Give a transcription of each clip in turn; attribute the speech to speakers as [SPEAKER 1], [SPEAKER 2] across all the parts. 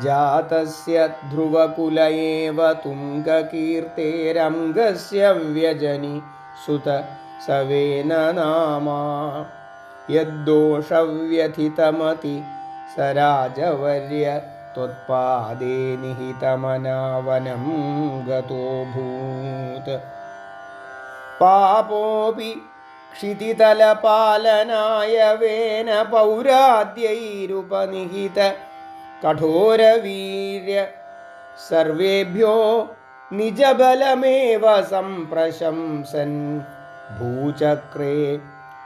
[SPEAKER 1] जातस्य ध्रुवकुल एव तुङ्गकीर्तेरङ्गस्य व्यजनि सुत सवेन नामा यद्दोषव्यथितमति स राजवर्य त्वत्पादे निहितमनावनं गतोऽभूत् पापोऽपि क्षितितलपालनाय वेन पौराद्यैरुपनिहित കഠോരവീര്യ സർവേഭ്യോ നിജബലമേവ സംപ്രശംസൻ. ഭൂചക്രേ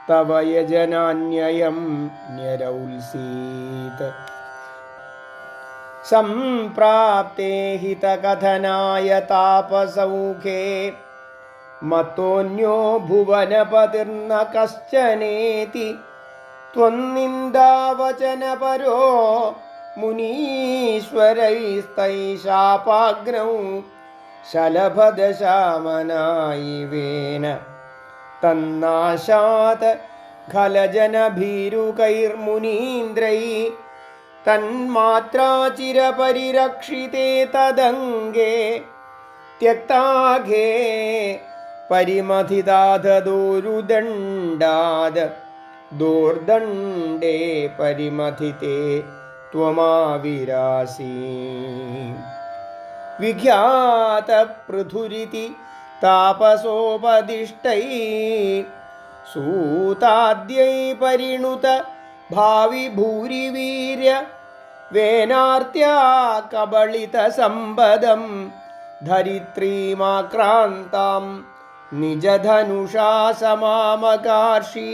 [SPEAKER 1] തവ യജനാന്യയം ന്യരൗത്സീത് സംപ്രാപ്തേ ഹിതകഥനായ താപസൗഖേ മത്തോന്യോ ഭുവനപതിർന്ന കശ്ചനേതി. त्वन्निन्दावचनपरो മുനീശ്വരൈസ്തൈശാപാഗ്രൗ ശലഭദശാമനായിവേന തന്നാശാത് ഖലജനഭീരുകൈർമുനീന്ദ്രൈ തന്മാത്രാചിരപരിരക്ഷിതേ തദംഗേ त्यक्ताघे परिमथिदाधदोरुदण्डाद दोर्दण्डे परिमथिते त्वमाविरासि। विख्यातपृथुरिति तापसोपदिष्टै सूताद्यै परिणुत भावि भूरिवीर्य वेनार्त्या कबलितसम्पदं धरित्रीमाक्रान्तां निजधनुषा समामकार्षी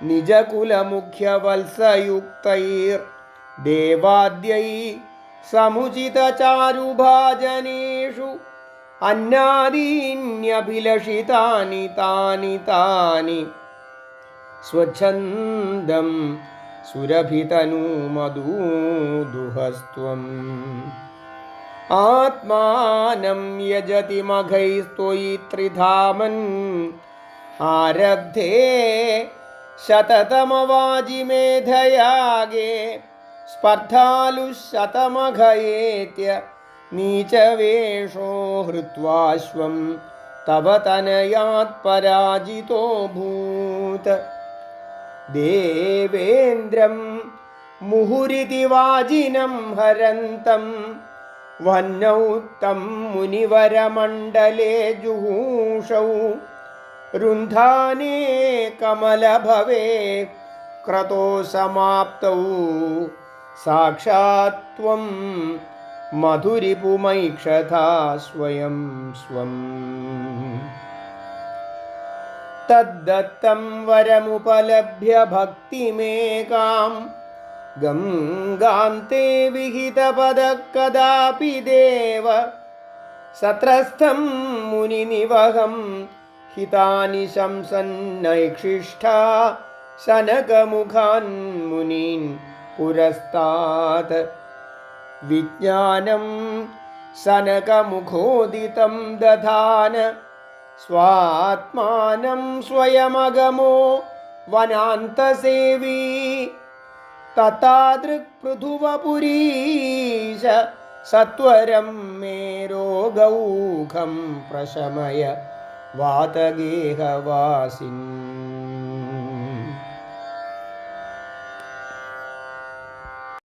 [SPEAKER 1] നിജകുലമുഖ്യവത്സയുക്തൈർ ദേവാദ്യൈ സമുചിതചാരുഭാജനേഷു അന്നാദീന്യഭിലഷിതാനി താനി താനി സ്വച്ഛന്ദം സുരഭിതനൂമദൂദുഹസ്ത്വം ആത്മാനം യജതി മഘൈസ്ത്വയി ത്രിധാമൻ ആരബ്ധേ शततमवाजिमेधयागे स्पर्धालुशतमघयेत्य नीचवेषो हृत्वाश्वं तव तनयात्पराजितोऽभूत् देवेन्द्रं मुहुरिति वाजिनं हरन्तं वह्नौ तं मुनिवरमण्डले जुहूषौ रुन्धाने कमलभवे क्रतो समाप्तौ। साक्षात् त्वं मधुरिपुमैक्षथा स्वयं स्वम् तद्दत्तं वरमुपलभ्य भक्तिमेकां गङ्गान्ते विहितपदः कदापि देव। सत्रस्थं मुनिनिवहं हितानि शंसन्नैक्षिष्ठा शनकमुखान्मुनीन् पुरस्तात् विज्ञानं शनकमुखोदितं दधान स्वात्मानं स्वयमगमो वनान्तसेवी ततादृक्पृथुवपुरीश सत्वरं मे रोगौखं प्रशमय වාතගේහවාසින්